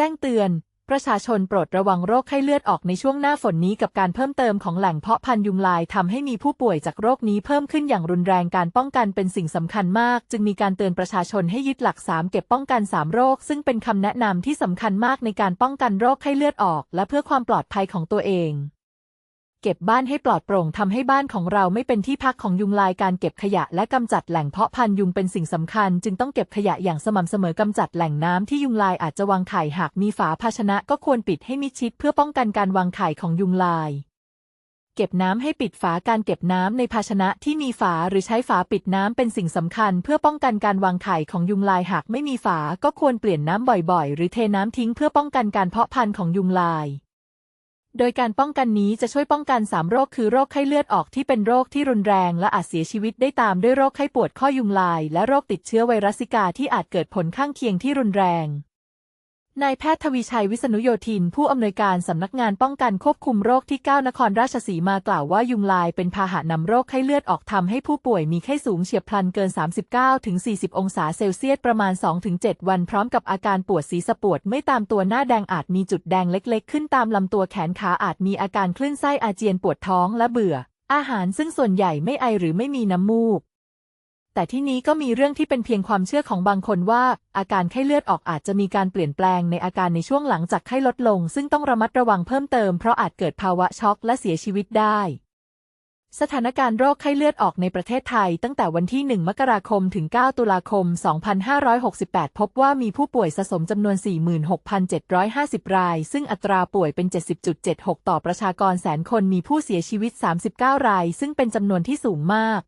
แจ้งเตือน ประชาชนโปรดระวังโรคไข้เลือดออกในช่วงหน้าฝนนี้กับการเพิ่มเติมของแหล่งเพาะพันธุ์ยุงลายทำให้มีผู้ป่วยจากโรคนี้เพิ่มขึ้นอย่างรุนแรงการป้องกันเป็นสิ่งสำคัญมาก จึงมีการเตือนประชาชนให้ยึดหลัก 3 เก็บป้องกัน 3 โรค ซึ่งเป็นคำแนะนำที่สำคัญมากในการป้องกันโรคไข้เลือดออก และเพื่อความปลอดภัยของตัวเอง เก็บบ้านให้ปลอดโปร่งทำให้บ้านของเราไม่เป็นที่พักของยุงลายการเก็บขยะและกำจัดแหล่งเพาะพันธุ์ยุงเป็นสิ่งสำคัญ จึงต้องเก็บขยะอย่างสม่ำเสมอกำจัดแหล่งน้ำที่ยุงลายอาจจะวางไข่หากมีฝาภาชนะก็ควรปิดให้มิดชิดเพื่อป้องกันการวางไข่ของยุงลาย เก็บน้ำให้ปิดฝาการเก็บน้ำในภาชนะที่มีฝาหรือใช้ฝาปิดน้ำเป็นสิ่งสำคัญ เพื่อป้องกันการวางไข่ของยุงลายหากไม่มีฝาก็ควรเปลี่ยนน้ำบ่อยๆ หรือเทน้ำทิ้งเพื่อป้องกันการเพาะพันธุ์ของยุงลาย โดยการป้องกันนี้จะช่วยป้องกัน 3 โรคคือโรคไข้เลือดออกที่เป็นโรคที่รุนแรงและอาจเสียชีวิตได้ตามด้วยโรคไข้ปวดข้อยุงลาย และโรคติดเชื้อไวรัสซิกาที่อาจเกิดผลข้างเคียงที่รุนแรง นายแพทย์ทวีชัยวิษณุโยธิน ผู้อำนวยการสำนักงานป้องกันควบคุมโรคที่ 9 นครราชสีมากล่าวว่ายุงลายเป็นพาหะนำโรคไข้เลือดออกทำให้ผู้ป่วยมีไข้สูงเฉียบพลันเกิน 39-40 องศาเซลเซียสประมาณ 2-7 วันพร้อมกับอาการปวดศีรษะปวดไม่ตามตัวหน้าแดงอาจมีจุดแดงเล็กๆ ขึ้นตามลำตัวแขนขาอาจมีอาการคลื่นไส้อาเจียนปวดท้องและเบื่อ อาหารซึ่งส่วนใหญ่ไม่ไอหรือไม่มีน้ำมูก แต่ที่นี้ก็มีเรื่องที่เป็นเพียงความเชื่อของบางคนว่า อาการไข้เลือดออกอาจจะมีการเปลี่ยนแปลงในอาการในช่วงหลังจากไข้ลดลง ซึ่งต้องระมัดระวังเพิ่มเติมเพราะอาจเกิดภาวะช็อกและเสียชีวิตได้ สถานการณ์โรคไข้เลือดออกในประเทศไทย ตั้งแต่วันที่ 1 มกราคมถึง 9 ตุลาคม 2568 พบว่ามีผู้ป่วยสะสมจำนวน 46,750 ราย ซึ่งอัตราป่วยเป็น 70.76 ต่อประชากรแสนคนมีผู้เสียชีวิต 39 ราย ซึ่งเป็นจำนวนที่สูงมาก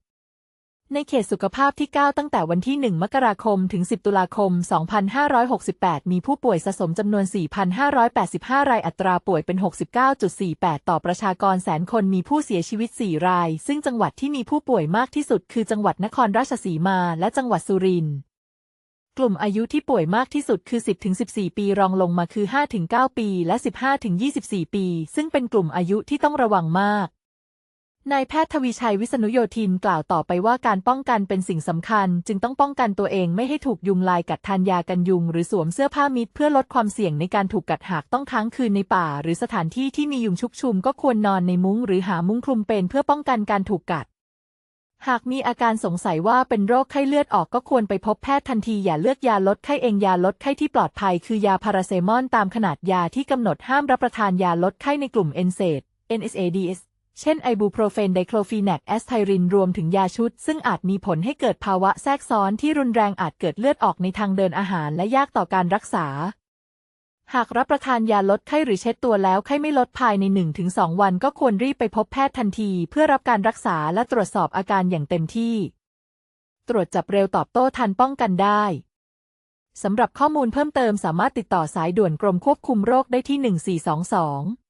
ในเขตสุขภาพที่ 9 ตั้งแต่วันที่ 1 มกราคม ถึง 10 ตุลาคม 2568 มีผู้ป่วยสะสมจำนวน 4,585 รายอัตราป่วยเป็น 69.48 ต่อประชากรแสนคนมีผู้เสียชีวิต 4 ราย ซึ่งจังหวัดที่มีผู้ป่วยมากที่สุด คือจังหวัดนครราชสีมา และจังหวัดสุรินทร์กลุ่มอายุที่ป่วยมากที่สุดคือ 10-14 ปีรองลงมาคือ 5-9 ปี และ 15-24 ปี ซึ่งเป็นกลุ่มอายุที่ต้องระวังมาก นายแพทย์ทวีชัยวิษณุโยธินกล่าวต่อไปว่าการป้องกันเป็นสิ่งสำคัญ จึงต้องป้องกันตัวเองไม่ให้ถูกยุงลายกัดทานยากันยุง หรือสวมเสื้อผ้ามิดเพื่อลดความเสี่ยงในการถูกกัดหากต้องค้างคืนในป่า หรือสถานที่ที่มียุงชุกชุมก็ควรนอนในมุ้ง หรือหามุ้งคลุมเป็นเพื่อป้องกันการถูกกัด หากมีอาการสงสัยว่าเป็นโรคไข้เลือดออกก็ควรไปพบแพทย์ทันทีอย่าเลือกยาลดไข้เองยาลดไข้ที่ปลอดภัย คือยาพาราเซมอลตามขนาดยาที่กำหนดห้ามรับประทานยาลดไข้ในกลุ่มเอนเซด NSAIDs เช่นไอบูโปรเฟนไดโคลฟีแนกแอสไทรินรวมถึงยาชุด ซึ่งอาจมีผลให้เกิดภาวะแทรกซ้อนที่รุนแรงอาจเกิดเลือดออกในทางเดินอาหารและยากต่อการรักษา หากรับประทานยาลดไข้หรือเช็ดตัวแล้วไข้ไม่ลดภายใน 1-2 วันก็ควรรีบไปพบแพทย์ทันที เพื่อรับการรักษาและตรวจสอบอาการอย่างเต็มที่ ตรวจจับเร็วตอบโต้ทันป้องกันได้สำหรับข้อมูลเพิ่มเติมสามารถติดต่อสายด่วนกรมควบคุมโรคได้ที่ 1422